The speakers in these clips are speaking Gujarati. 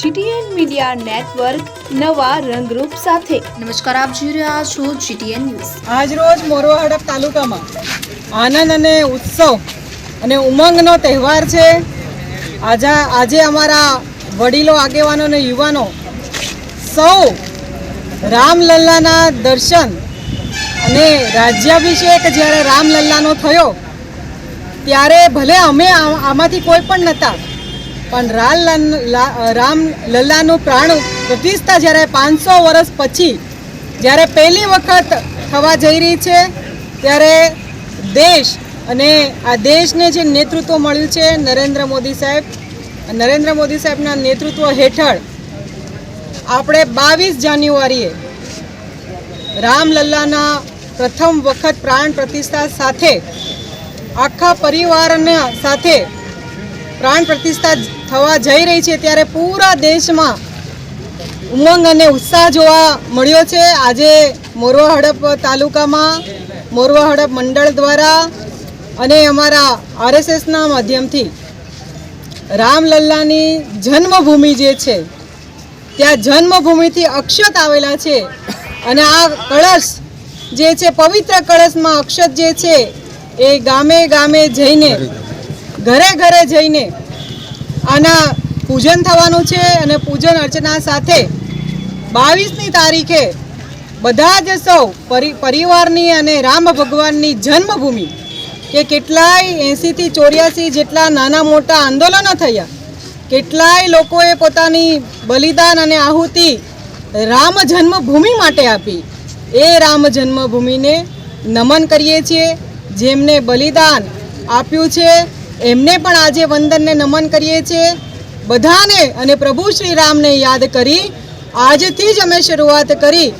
જીટીએન મીડિયા નેટવર્ક નવા રંગરૂપ સાથે. નમસ્કાર આપ જોઈ રહ્યા છો જીટીએન ન્યૂઝ. આજરોજ મોરવા હડપ તાલુકામાં આનંદ અને ઉત્સવ અને ઉમંગનો તહેવાર છે. આજે આજે અમારા વડીલો આગેવાનો અને યુવાનો સૌ રામલલ્લાના દર્શન અને રાજ્યાભિષેક જ્યારે રામલલ્લાનો થયો ત્યારે ભલે અમે આમાંથી કોઈ પણ નહોતા પણ રાલ રામ લલ્લાનું પ્રાણ પ્રતિષ્ઠા જ્યારે પાંચસો વર્ષ પછી, જ્યારે પહેલી વખત થવા જઈ રહી છે, ત્યારે દેશ અને આ દેશને જે નેતૃત્વ મળ્યું છે નરેન્દ્ર મોદી સાહેબ નરેન્દ્ર મોદી સાહેબના નેતૃત્વ હેઠળ, આપણે બાવીસ જાન્યુઆરીએ રામલલ્લાના પ્રથમ વખત પ્રાણ પ્રતિષ્ઠા સાથે આખા પરિવારના સાથે પ્રાણ પ્રતિષ્ઠા થવા જઈ રહી છે ત્યારે પૂરા દેશમાં ઉમંગ અને ઉત્સાહ જોવા મળ્યો છે. આજે મોરવા હડપ તાલુકામાં મોરવા હડપ મંડળ દ્વારા અને અમારા આરએસએસના માધ્યમથી રામલલ્લાની જન્મભૂમિ જે છે, ત્યાં જન્મભૂમિથી અક્ષત આવેલા છે અને આ કળશ જે છે, પવિત્ર કળશમાં અક્ષત જે છે, એ ગામે ગામે જઈને, ઘરે ઘરે જઈને આના પૂજન થવાનું છે અને પૂજન અર્ચના સાથે બાવીસની તારીખે બધા જ સૌ પરિ, પરિવારની અને રામ ભગવાનની જન્મભૂમિ કે કેટલાય એંસીથી ચોર્યાસી જેટલા નાના મોટા આંદોલનો થયા, કેટલાય લોકોએ પોતાની બલિદાન અને આહુતિ રામ જન્મભૂમિ માટે આપી. એ રામ જન્મભૂમિને નમન કરીએ છીએ, જેમને બલિદાન આપ્યું છે એમને પણ આજે વંદનને નમન કરીએ છીએ. બધાને અને પ્રભુ શ્રી રામને યાદ કરી. આજથી જ અમે શરૂઆત કરી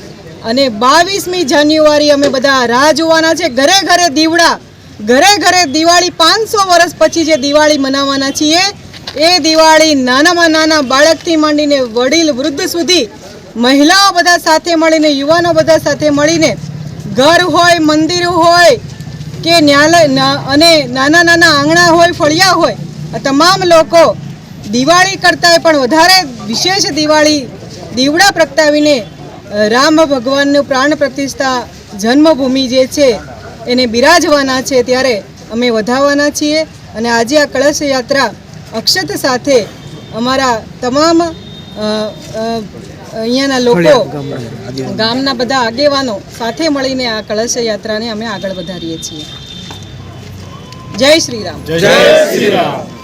અને બાવીસમી જાન્યુઆરી અમે બધા રાહ જોવાના છે. ઘરે ઘરે દીવડા, ઘરે ઘરે દિવાળી પાંચસો વર્ષ પછી જે દિવાળી મનાવવાના છીએ, એ દિવાળી નાનામાં નાના બાળકથી માંડીને વડીલ વૃદ્ધ સુધી મહિલાઓ બધા સાથે મળીને, યુવાનો બધા સાથે મળીને, ઘર હોય, મંદિર હોય કે ન્યાયાલય અને નાના નાના આંગણા હોય, ફળિયા હોય તમામ લોકો દિવાળી કરતાંય પણ વધારે વિશેષ દિવાળી દીવડા પ્રગટાવીને રામ ભગવાનનું પ્રાણ પ્રતિષ્ઠા જન્મભૂમિ જે છે, એને બિરાજવાના છે ત્યારે અમે વધાવવાના છીએ. અને આજે આ કળશ યાત્રા અક્ષત સાથે અમારા તમામ અહીંયાના લોકો ગામના બધા આગેવાનો સાથે મળીને આ કળશ યાત્રાને અમે આગળ વધારીએ છીએ. જય શ્રી રામ જય શ્રી રામ